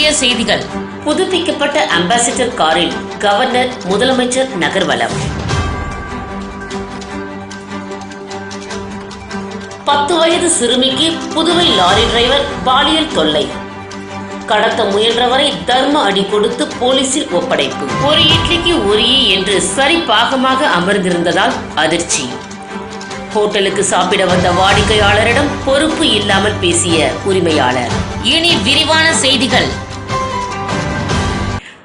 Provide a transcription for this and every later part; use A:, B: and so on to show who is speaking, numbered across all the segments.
A: முக்கிய செய்திகள்.
B: புதுப்பிக்கப்பட்ட அம்பாசிடர் காரில் கவர்னர் முதலமைச்சர் நகர்வலம். பத்து வயது சிறுமிக்கு புதுவை லாரி டிரைவர் பாலியல் தொல்லை. கடத்த முயன்றவரை தர்ம அடி கொடுத்து போலீசில் ஒப்படைப்பு. ஒரு இட்லிக்கு ஒரு என்று சரி பாகமாக அமர்ந்திருந்ததால் அதிர்ச்சி. ஹோட்டலுக்கு சாப்பிட வந்த வாடிக்கையாளரிடம் பொறுப்பு இல்லாமல் பேசிய உரிமையாளர்.
A: இனி விரிவான செய்திகள்.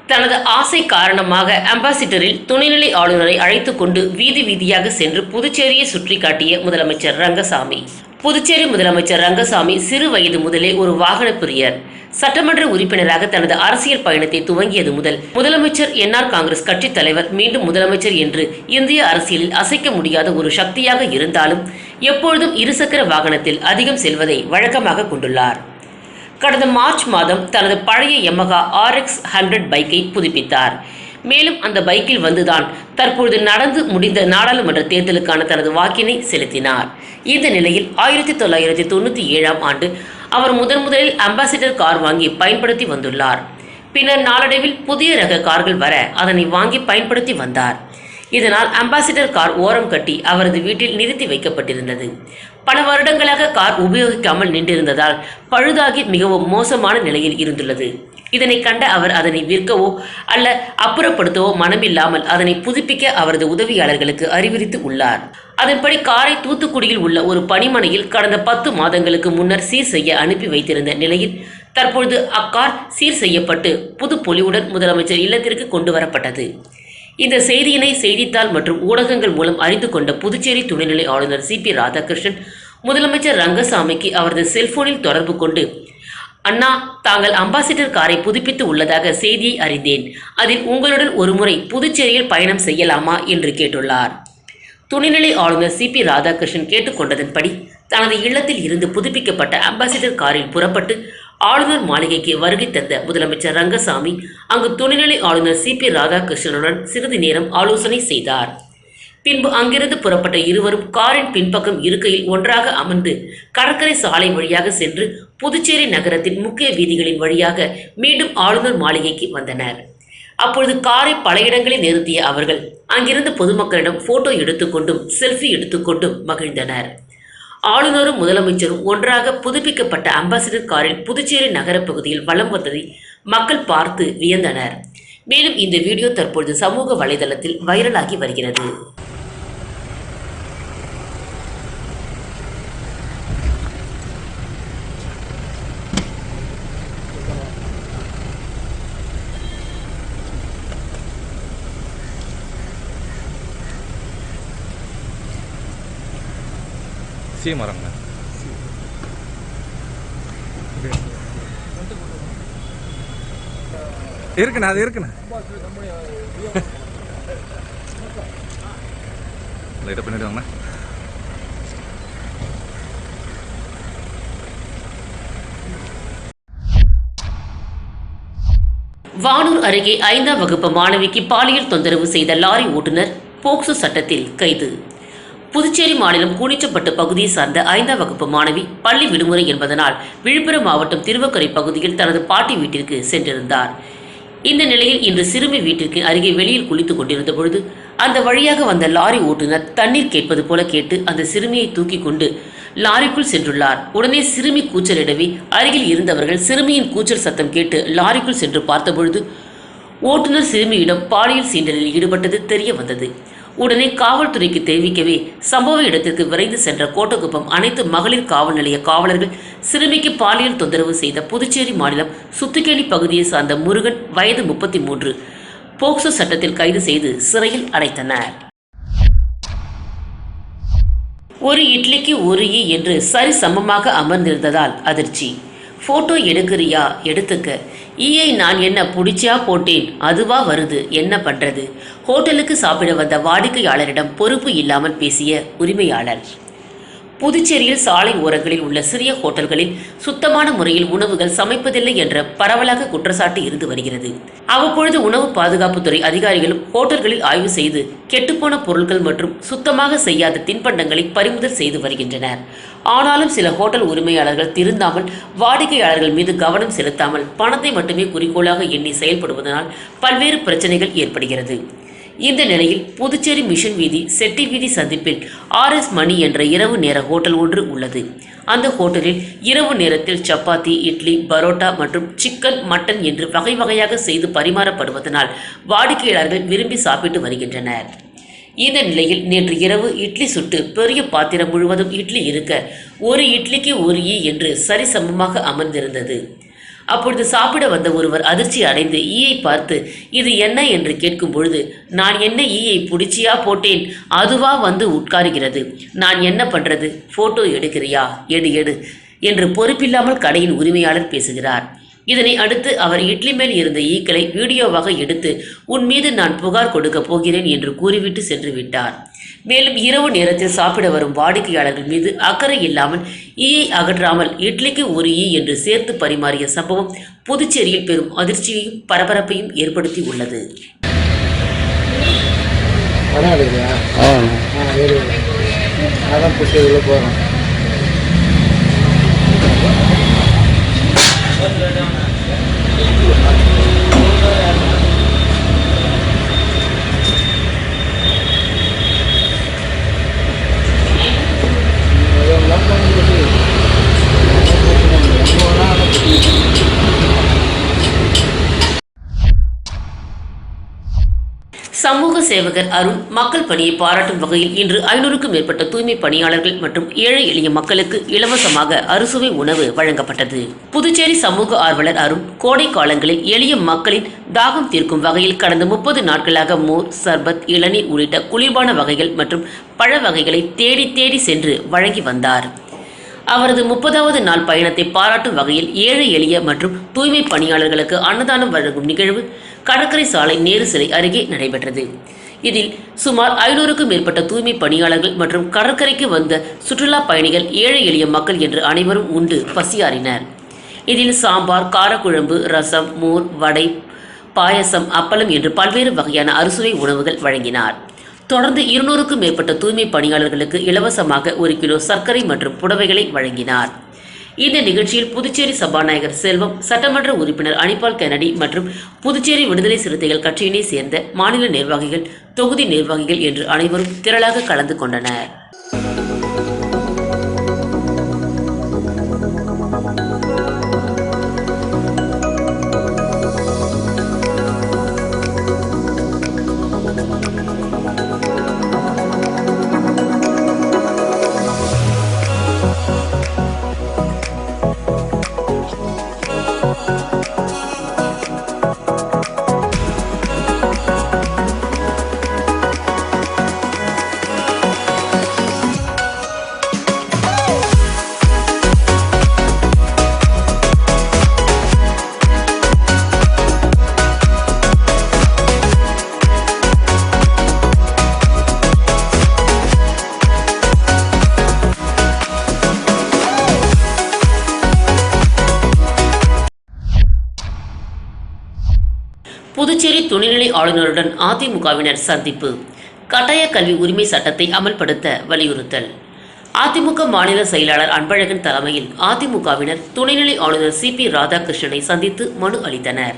B: தனது ஆசை காரணமாக அம்பாசிடரில் துணைநிலை ஆளுநரை அழைத்து கொண்டு வீதி வீதியாக சென்று புதுச்சேரியை சுற்றி காட்டிய முதலமைச்சர் ரங்கசாமி. புதுச்சேரி முதலமைச்சர் ரங்கசாமி சிறு வயது முதலே ஒரு வாகன பிரியர் சட்டமன்ற உறுப்பினராக தனது அரசியல் பயணத்தை துவங்கியது முதல் முதலமைச்சர் என்ஆர் காங்கிரஸ் கட்சித் தலைவர் மீண்டும் முதலமைச்சர் என்று இந்திய அரசியலில் அசைக்க முடியாத ஒரு சக்தியாக இருந்தாலும் எப்பொழுதும் இருசக்கர வாகனத்தில் அதிகம் செல்வதை வழக்கமாக கொண்டுள்ளார். கடந்த மார்ச் மாதம் தனது பழைய எமகா ஆர்எக்ஸ் ஹண்ட்ரட் பைக்கை புதுப்பித்தார். மேலும் அந்த பைக்கில் வந்துதான் தற்பொழுது நடந்து முடிந்த நாடாளுமன்ற தேர்தலுக்கான தனது வாக்கினை செலுத்தினார். இந்த நிலையில் ஆயிரத்தி தொள்ளாயிரத்தி தொண்ணூற்றி ஏழாம் ஆண்டு அவர் முதன் முதலில் அம்பாசிடர் கார் வாங்கி பயன்படுத்தி வந்துள்ளார். பின்னர் நாளடைவில் புதிய ரக கார்கள் வர அதனை வாங்கி பயன்படுத்தி வந்தார். இதனால் அம்பாசிடர் கார் ஓரம் கட்டி அவரது வீட்டில் நிறுத்தி வைக்கப்பட்டிருந்தது. பல வருடங்களாக கார் உபயோகிக்காமல் நின்றிருந்ததால் பழுதாகி மிகவும் மோசமான நிலையில் இருந்துள்ளது. இதனை கண்ட அவர் அதனை விற்கவோ அல்ல அப்புறப்படுத்தவோ மனமில்லாமல் அதனை புதுப்பிக்க அவரது உதவியாளர்களுக்கு அறிவுறுத்தி உள்ளார். அதன்படி காரை தூத்துக்குடியில் உள்ள ஒரு பணிமனையில் கடந்த பத்து மாதங்களுக்கு முன்னர் சீர் செய்ய அனுப்பி வைத்திருந்த நிலையில் தற்பொழுது அக்கார் சீர் செய்யப்பட்டு புது பொலிவுடன் முதலமைச்சர் இல்லத்திற்கு கொண்டு வரப்பட்டது. இந்த செய்தியினை செய்தித்தாள் மற்றும் ஊடகங்கள் மூலம் அறிந்து கொண்ட புதுச்சேரி துணைநிலை ஆளுநர் சி பி ராதாகிருஷ்ணன் முதலமைச்சர் ரங்கசாமிக்கு அவரது செல்போனில் தொடர்பு கொண்டு அண்ணா தாங்கள் அம்பாசிடர் காரை புதுப்பித்து உள்ளதாக செய்தியை அறிந்தேன். அதில் உங்களுடன் ஒருமுறை புதுச்சேரியில் பயணம் செய்யலாமா? என்று கேட்டுள்ளார். துணைநிலை ஆளுநர் சி பி ராதாகிருஷ்ணன் கேட்டுக்கொண்டதன்படி தனது இல்லத்தில் இருந்து புதுப்பிக்கப்பட்ட அம்பாசிடர் காரில் புறப்பட்டு ஆளுநர் மாளிகைக்கு வருகை தந்த முதலமைச்சர் ரங்கசாமி அங்கு துணைநிலை ஆளுநர் சி பி ராதாகிருஷ்ணனுடன் சிறிது நேரம் ஆலோசனை செய்தார். பின்பு அங்கிருந்து புறப்பட்ட இருவரும் காரின் பின்பக்கம் இருக்கையில் ஒன்றாக அமர்ந்து கடற்கரை சாலை வழியாக சென்று புதுச்சேரி நகரத்தின் முக்கிய வீதிகளின் வழியாக மீண்டும் ஆளுநர் மாளிகைக்கு வந்தனர். அப்பொழுது காரை பல இடங்களில் நிறுத்திய அவர்கள் அங்கிருந்து பொதுமக்களிடம் போட்டோ எடுத்துக்கொண்டும் செல்ஃபி எடுத்துக்கொண்டும் மகிழ்ந்தனர். ஆளுநரும் முதலமைச்சரும் ஒன்றாக புதுப்பிக்கப்பட்ட அம்பாசிடர் காரில் புதுச்சேரி நகரப் பகுதியில் வலம் வந்ததை மக்கள் பார்த்து வியந்தனர். மேலும் இந்த வீடியோ தற்பொழுது சமூக வலைதளத்தில் வைரலாகி வருகிறது.
C: சீமரங்க இருக்குண்ணா அது இருக்குண்ணா. லைட்டாக பண்ணிட்டு வாங்கண்ணா.
B: வானூர் அருகே ஐந்தாம் வகுப்பு மாணவிக்கு பாலியல் தொந்தரவு செய்த லாரி ஓட்டுநர் போக்சோ சட்டத்தில் கைது. புதுச்சேரி மாநிலம் கூனிச்சப்பட்டு பகுதியை சார்ந்த ஐந்தாம் வகுப்பு மாணவி பள்ளி விடுமுறை என்பதனால் விழுப்புரம் மாவட்டம் திருவக்கரை பகுதியில் தனது பாட்டி வீட்டிற்கு சென்றிருந்தார். இந்த நிலையில் இன்று சிறுமி வீட்டிற்கு அருகே வெளியில் குளித்துக் கொண்டிருந்த பொழுது அந்த வழியாக வந்த லாரி ஓட்டுநர் தண்ணீர் கேட்பது போல கேட்டு அந்த சிறுமியை தூக்கி கொண்டு லாரிக்குள் சென்றுள்ளார். உடனே சிறுமி கூச்சலிடவே அருகில் இருந்தவர்கள் சிறுமியின் கூச்சல் சத்தம் கேட்டு லாரிக்குள் சென்று பார்த்தபொழுது ஓட்டுநர் சிறுமியிடம் பாலியல் சீண்டலில் ஈடுபட்டது தெரிய வந்தது. உடனே காவல்துறைக்கு தெரிவிக்கவே சம்பவ இடத்திற்கு விரைந்து சென்ற கோட்டக்குப்பம் அனைத்து மகளிர் காவல் நிலைய காவலர்கள் சிறுமிக்கு பாலியல் தொந்தரவு செய்த புதுச்சேரி மாநிலம் சுத்துக்கேணி பகுதியை சார்ந்த முருகன் வயது முப்பத்தி மூன்று போக்சோ சட்டத்தில் கைது செய்து சிறையில் அடைத்தனர். ஒரு இட்லிக்கு ஒரு ஈ என்று சரி சமமாக அமர்ந்திருந்ததால் அதிர்ச்சி. போட்டோ எடுக்கிறியா? எடுத்துக்க. ஈயை நான் என்ன புடிச்சியா போட்டேன் அதுவா வருது என்ன பண்றது? ஹோட்டலுக்கு சாப்பிட வந்த வாடிக்கையாளரிடம் பொறுப்பு இல்லாமல் பேசிய உரிமையாளர். புதுச்சேரியில் சாலை ஓரங்களில் உள்ள சிறிய ஹோட்டல்களில் சுத்தமான முறையில் உணவுகள் சமைப்பதில்லை என்ற பரவலாக குற்றச்சாட்டு இருந்து வருகிறது. அவ்வப்பொழுது உணவு பாதுகாப்புத்துறை அதிகாரிகளும் ஹோட்டல்களில் ஆய்வு செய்து கெட்டுப்போன பொருட்கள் மற்றும் சுத்தமாக செய்யாத தின்பண்டங்களை பறிமுதல் செய்து வருகின்றனர். ஆனாலும் சில ஹோட்டல் உரிமையாளர்கள் திருந்தாமல் வாடிக்கையாளர்கள் மீது கவனம் செலுத்தாமல் பணத்தை மட்டுமே குறிக்கோளாக எண்ணி செயல்படுவதனால் பல்வேறு பிரச்சனைகள் ஏற்படுகிறது. இந்த நிலையில் புதுச்சேரி மிஷன் வீதி செட்டி வீதி சந்திப்பில் ஆர் எஸ் மணி என்ற இரவு நேர ஹோட்டல் ஒன்று உள்ளது. அந்த ஹோட்டலில் இரவு நேரத்தில் சப்பாத்தி இட்லி பரோட்டா மற்றும் சிக்கன் மட்டன் என்று வகை வகையாக செய்து பரிமாறப்படுவதனால் வாடிக்கையாளர்கள் விரும்பி சாப்பிட்டு வருகின்றனர். இந்த நிலையில் நேற்று இரவு இட்லி சுட்டு பெரிய பாத்திரம் முழுவதும் இட்லி இருக்க ஒரு இட்லிக்கு ஒரு ஈ என்று சரிசமமாக அமர்ந்திருந்தது. அப்பொழுது சாப்பிட வந்த ஒருவர் அதிர்ச்சி அடைந்து ஈயை பார்த்து இது என்ன? என்று கேட்கும் பொழுது நான் என்ன ஈயை பிடிச்சியா போட்டேன்? அதுவா வந்து உட்காருகிறது. நான் என்ன பண்றது? போட்டோ எடுக்கிறியா? எடு எடு என்று பொறுப்பில்லாமல் கடையின் உரிமையாளர் பேசுகிறார். இதனை அடுத்து அவர் இட்லி மேல் இருந்த ஈக்களை வீடியோவாக எடுத்து உன் மீது நான் புகார் கொடுக்க போகிறேன் என்று கூறிவிட்டு சென்று விட்டார். மேலும் இரவு நேரத்தில் சாப்பிட வரும் வாடிக்கையாளர்கள் மீது அக்கறை இல்லாமல் ஈயை அகற்றாமல் இட்லிக்கு ஒரு ஈ என்று சேர்த்து பரிமாறிய சம்பவம் புதுச்சேரியில் பெரும் அதிர்ச்சியையும் பரபரப்பையும் ஏற்படுத்தி உள்ளது.
D: அதான் போகிறோம்
B: சேவகர் அருண் மக்கள் பணியை பாராட்டும் வகையில் இன்று ஐநூறுக்கும் மேற்பட்ட தூய்மை பணியாளர்கள் மற்றும் ஏழை எளிய மக்களுக்கு இலவசமாக அறுசுவை உணவு வழங்கப்பட்டது. புதுச்சேரி சமூக ஆர்வலர் அருண் கோடை காலங்களில் எளிய மக்களின் தாகம் தீர்க்கும் வகையில் கடந்த முப்பது நாட்களாக மோர் சர்பத் இளநீர் உள்ளிட்ட குளிர்பான வகைகள் மற்றும் பழ வகைகளை தேடி தேடி சென்று வழங்கி வந்தார். அவரது முப்பதாவது நாள் பயணத்தை பாராட்டும் வகையில் ஏழை எளிய மற்றும் தூய்மை பணியாளர்களுக்கு அன்னதானம் வழங்கும் நிகழ்வு கடற்கரை சாலை நேரு சிலை அருகே நடைபெற்றது. இதில் சுமார் ஐநூறுக்கும் மேற்பட்ட தூய்மை பணியாளர்கள் மற்றும் கடற்கரைக்கு வந்த சுற்றுலா பயணிகள் ஏழை எளிய மக்கள் என்று அனைவரும் உண்டு பசியாறினர். இதில் சாம்பார் காரக்குழம்பு ரசம் மோர் வடை பாயசம் அப்பளம் என்று பல்வேறு வகையான அறுசுவை உணவுகள் வழங்கினார். தொடர்ந்து இருநூறுக்கும் மேற்பட்ட தூய்மை பணியாளர்களுக்கு இலவசமாக ஒரு கிலோ சர்க்கரை மற்றும் புடவைகளை வழங்கினார். இந்த நிகழ்ச்சியில் புதுச்சேரி சபாநாயகர் செல்வம் சட்டமன்ற உறுப்பினர் அனிபால் கெனடி மற்றும் புதுச்சேரி விடுதலை சிறுத்தைகள் கட்சியினை சேர்ந்த மாநில நிர்வாகிகள் தொகுதி நிர்வாகிகள் என்று அனைவரும் திரளாக கலந்து கொண்டனர். புதுச்சேரி துணைநிலை ஆளுநருடன் அதிமுகவினர் சந்திப்பு. கட்டாய கல்வி உரிமை சட்டத்தை அமல்படுத்த வலியுறுத்தல். அதிமுக மாநில செயலாளர் அன்பழகன் தலைமையில் அதிமுகவினர் துணைநிலை ஆளுநர் சி பி ராதாகிருஷ்ணனை சந்தித்து மனு அளித்தனர்.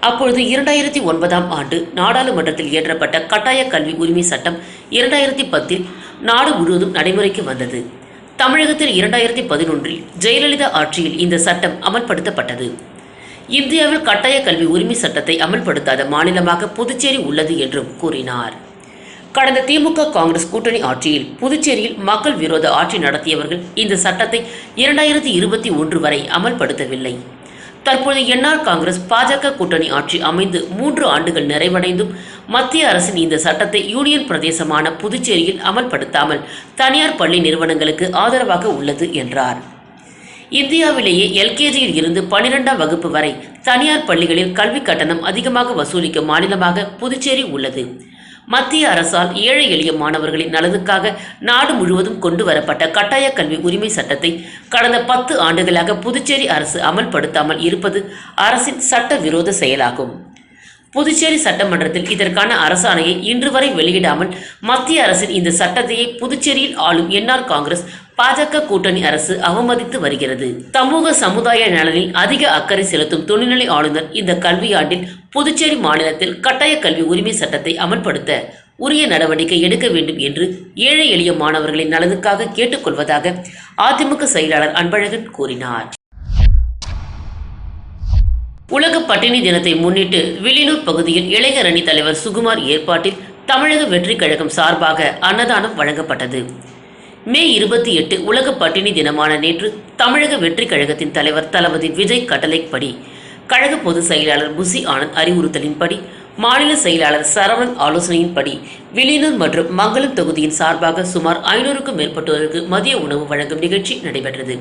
B: அப்பொழுது இரண்டாயிரத்தி ஒன்பதாம் ஆண்டு நாடாளுமன்றத்தில் இயற்றப்பட்ட கட்டாய கல்வி உரிமை சட்டம் இரண்டாயிரத்தி பத்தில் நாடு முழுவதும் நடைமுறைக்கு வந்தது. தமிழகத்தில் இரண்டாயிரத்தி பதினொன்றில் ஜெயலலிதா ஆட்சியில் இந்த சட்டம் அமல்படுத்தப்பட்டது. இந்தியாவில் கட்டாய கல்வி உரிமை சட்டத்தை அமல்படுத்தாத மாநிலமாக புதுச்சேரி உள்ளது என்றும் கூறினார். கடந்த திமுக காங்கிரஸ் கூட்டணி ஆட்சியில் புதுச்சேரியில் மக்கள் விரோத ஆட்சி நடத்தியவர்கள் இந்த சட்டத்தை இரண்டாயிரத்தி இருபத்தி ஒன்று வரை அமல்படுத்தவில்லை. தற்போது என்ஆர் காங்கிரஸ் பாஜக கூட்டணி ஆட்சி அமைந்து மூன்று ஆண்டுகள் நிறைவடைந்தும் மத்திய அரசின் இந்த சட்டத்தை யூனியன் பிரதேசமான புதுச்சேரியில் அமல்படுத்தாமல் தனியார் பள்ளி நிறுவனங்களுக்கு ஆதரவாக உள்ளது என்றார். இந்தியாவிலேயே எல்கேஜியில் இருந்து பனிரெண்டாம் வகுப்பு வரை தனியார் பள்ளிகளில் கல்வி கட்டணம் அதிகமாக வசூலிக்கும் மாநிலமாக புதுச்சேரி உள்ளது. மத்திய அரசால் ஏழை எளிய மாணவர்களின் நலனுக்காக நாடு முழுவதும் கொண்டு வரப்பட்ட கட்டாய கல்வி உரிமை சட்டத்தை கடந்த பத்து ஆண்டுகளாக புதுச்சேரி அரசு அமல்படுத்தாமல் இருப்பது அரசின் சட்டவிரோத செயலாகும். புதுச்சேரி சட்டமன்றத்தில் இதற்கான அரசாணையை இன்று வரை வெளியிடாமல் மத்திய அரசின் இந்த சட்டத்தையே புதுச்சேரியில் ஆளும் என்ஆர் காங்கிரஸ் பாஜக கூட்டணி அரசு அவமதித்து வருகிறது. சமூக சமுதாய நலனில் அதிக அக்கறை செலுத்தும் துணைநிலை ஆளுநர் இந்த கல்வியாண்டில் புதுச்சேரி மாநிலத்தில் கட்டாய கல்வி உரிமை சட்டத்தை அமல்படுத்த உரிய நடவடிக்கை எடுக்க வேண்டும் என்று ஏழை எளிய மாணவர்களின் நலனுக்காக கேட்டுக்கொள்வதாக அதிமுக செயலாளர் அன்பழகன் கூறினார். உலக பட்டினி தினத்தை முன்னிட்டு வில்லியனூர் பகுதியில் இளைஞர் அணி தலைவர் சுகுமார் ஏற்பாட்டில் தமிழக வெற்றி கழகம் சார்பாக அன்னதானம் வழங்கப்பட்டது. மே இருபத்தி எட்டு உலக பட்டினி தினமான நேற்று தமிழக வெற்றி கழகத்தின் தலைவர் தளபதி விஜய் கட்டளைப்படி கழக பொதுச் செயலாளர் புசி ஆனந்த் அறிவுறுத்தலின்படி மாநில செயலாளர் சரவணன் ஆலோசனையின்படி வில்லியனூர் மற்றும் மங்களம் தொகுதியின் சார்பாக சுமார் ஐநூறுக்கும் மேற்பட்டோருக்கு மதிய உணவு வழங்கும் நிகழ்ச்சி நடைபெற்றது.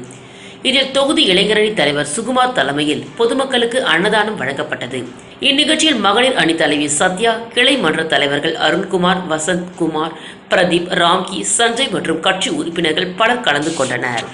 B: இதில் தொகுதி இளைஞரணி தலைவர் சுகுமார் தலைமையில் பொதுமக்களுக்கு அன்னதானம் வழங்கப்பட்டது. இந்நிகழ்ச்சியில் மகளிர் அணி தலைவி சத்யா கிளை மன்ற தலைவர்கள் அருண்குமார் வசந்த் குமார் பிரதீப் ராம்கி சஞ்சய் மற்றும் கட்சி உறுப்பினர்கள் பலர் கலந்து கொண்டனர்.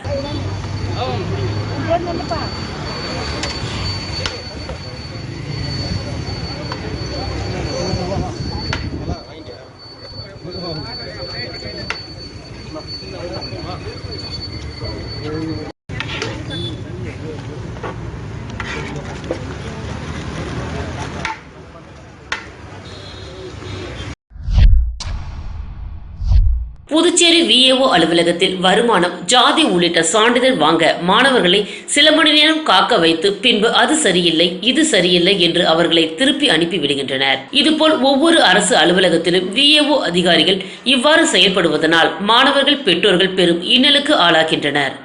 B: புதுச்சேரி விஏஓ அலுவலகத்தில் வருமானம் ஜாதி உள்ளிட்ட சான்றிதழ் வாங்க மாணவர்களை சில மணி நேரம் காக்க வைத்து பின்பு அது சரியில்லை இது சரியில்லை என்று அவர்களை திருப்பி அனுப்பி விடுகின்றனர். இதுபோல் ஒவ்வொரு அரசு அலுவலகத்திலும் விஏஓ அதிகாரிகள் இவ்வாறு செயல்படுவதனால் மாணவர்கள் பெற்றோர்கள் பெரும் இன்னலுக்கு ஆளாகின்றனர்.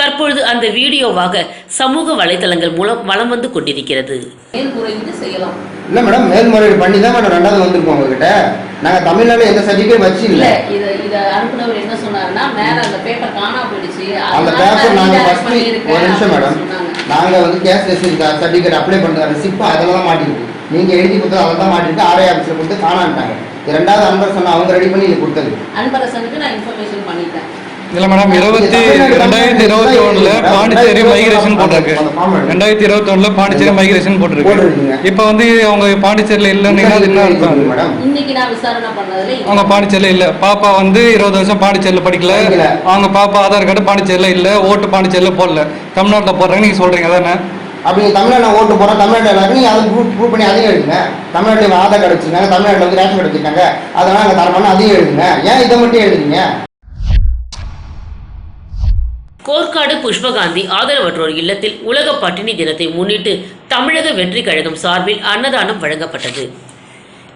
B: தற்பொழுது அந்த வீடியோவாக சமூக வலைதளங்கள் மூலம் வலம் வந்து கொண்டிருக்கிறது.
D: இல்லை மேடம் மேல்முறையீடு பண்ணி தான் மேடம் ரெண்டாவது வந்திருக்கோம் உங்ககிட்ட. நாங்கள் தமிழ்நாடு எந்த சர்டிஃபிகேட் வச்சு
E: இல்ல. அனுப்புனவர் என்ன சொன்னாருன்னா மேல அந்த பேப்பர் காணாம போயிடுச்சு.
D: அந்த
E: அதனால
D: பேப்பர்
E: நான்
D: நாங்கள்
E: redirect
D: ஃபர்ஸ்ட்
E: பண்ணியிருக்கேன்
D: ஒரு நிமிஷம் மேடம். நாங்கள் வந்து கேஸ் ரெசிப்ட் சர்டிஃபிகேட் அப்ளை பண்ணுற ரெசிப்ட் அதில் தான் மாட்டிருக்கு. நீங்கள் எழுதி கொடுத்தது அதில் தான் மாட்டிருக்கு. ஆர்ஐ ஆஃபீஸில் கொடுத்து காணான்ட்டாங்க ரெண்டாவது அன்பர் சொன்ன அவங்க ரெடி பண்ணி கொடுத்தது.
E: அன்பரசனுக்கு நான் இன்ஃபர்மேஷன் பண்ணிட்டேன்.
F: இல்ல மேடம் இருபத்தி ரெண்டாயிரத்தி இருபத்தி ஒண்ணுல பாண்டிச்சேரி மைக்ரேஷன் போட்டிருக்கு. ரெண்டாயிரத்தி இருபத்தி ஒண்ணுல பாண்டிச்சேரி மைக்ரேஷன் போட்டிருக்கு. இப்ப வந்து அவங்க பாண்டிச்சேரியில இல்லைன்னு அது என்ன அர்த்தம்?
D: மேடம்
E: இன்னைக்கு நான் விசாரணை பண்ணதுல
F: அவங்க பாண்டிச்சேரியில இல்ல. பாப்பா வந்து இருபது வருஷம் பாண்டிச்சேரியில படிக்கல. அவங்க பாப்பா ஆதார் கார்டு பாண்டிச்சேரியில இல்ல. ஓட்டு பாண்டிச்சேரியில போடல. தமிழ்நாட்டுல போடுறாங்க நீங்க சொல்றீங்க அதானே?
D: அப்படி நீங்க தமிழ்நாட்டில் ஓட்டு போகிறோம் தமிழ்நாட்டில் நீங்கள் அதை ப்ரூவ் ப்ரூவ் பண்ணி அதையும் எழுதுங்க. தமிழ்நாட்டில் ஆதார் கார்டு வச்சிருக்காங்க. தமிழ்நாட்டில் வந்து ரேஷன் கார்டு வச்சிருக்காங்க. அதெல்லாம் நாங்கள் தரமான அதையும் எழுதுங்க. ஏன் இதை மட்டும் எழுதுறீங்க?
B: கோர்க்காடு புஷ்பகாந்தி ஆதரவற்றோர் இல்லத்தில் உலக பட்டினி தினத்தை முன்னிட்டு தமிழக வெற்றி கழகம் சார்பில் அன்னதானம் வழங்கப்பட்டது.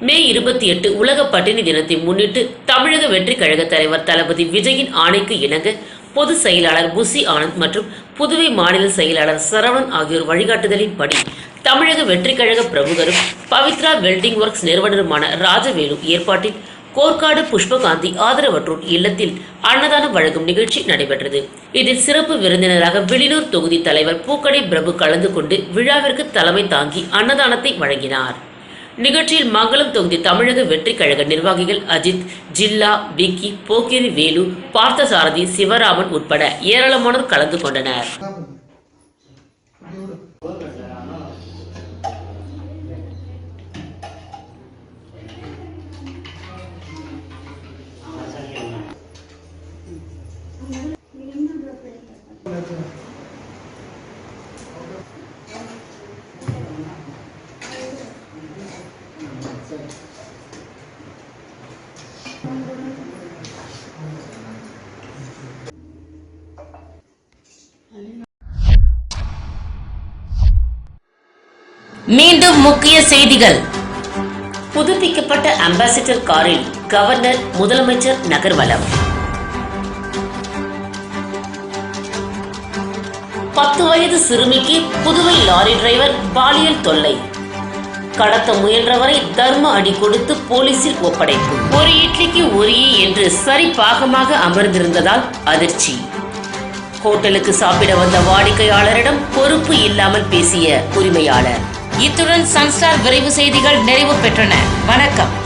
B: மே இருபத்தி எட்டு உலக பட்டினி தினத்தை முன்னிட்டு தமிழக வெற்றி கழக தலைவர் தளபதி விஜயின் ஆணைக்கு இணங்க பொதுச் செயலாளர் புசி ஆனந்த் மற்றும் புதுவை மாநில செயலாளர் சரவணன் ஆகியோர் வழிகாட்டுதலின்படி தமிழக வெற்றி கழக பிரமுகரும் பவித்ரா வெல்டிங் ஒர்க்ஸ் நிறுவனருமான ராஜவேலு ஏற்பாட்டில் கோர்க்காடு புஷ்பகாந்தி ஆதரவற்றோர் இல்லத்தில் அன்னதானம் வழங்கும் நிகழ்ச்சி நடைபெற்றது. இதில் சிறப்பு விருந்தினராக வெளியூர் தொகுதி தலைவர் பூக்கடை பிரபு கலந்து கொண்டு விழாவிற்கு தலைமை தாங்கி அன்னதானத்தை வழங்கினார். நிகழ்ச்சியில் மங்களம் தொகுதி தமிழக வெற்றி கழக நிர்வாகிகள் அஜித் ஜில்லா விக்கி போக்கிரி வேலு பார்த்தசாரதி சிவராமன் உட்பட ஏராளமானோர் கலந்து கொண்டனர்.
A: மீண்டும் முக்கிய செய்திகள்.
B: புதுப்பிக்கப்பட்ட அம்பாசிடர் காரில் கவர்னர் முதலமைச்சர் நகர்வலம். பத்து வயது சிறுமிக்கு புதுவை லாரி டிரைவர் பாலியல் தொல்லை. கடத்த முயன்றவரை தர்ம அடி கொடுத்து போலீசில் ஒப்படைப்பு. ஒரு இட்லிக்கு ஒரு என்று சரி பாகமாக அமர்ந்திருந்ததால் அதிர்ச்சி. ஹோட்டலுக்கு சாப்பிட வந்த வாடிக்கையாளரிடம் பொறுப்பு இல்லாமல் பேசிய உரிமையாளர்.
A: இத்துடன் சன்ஸ்டார் விரைவு செய்திகள் நிறைவு பெற்றன. வணக்கம்.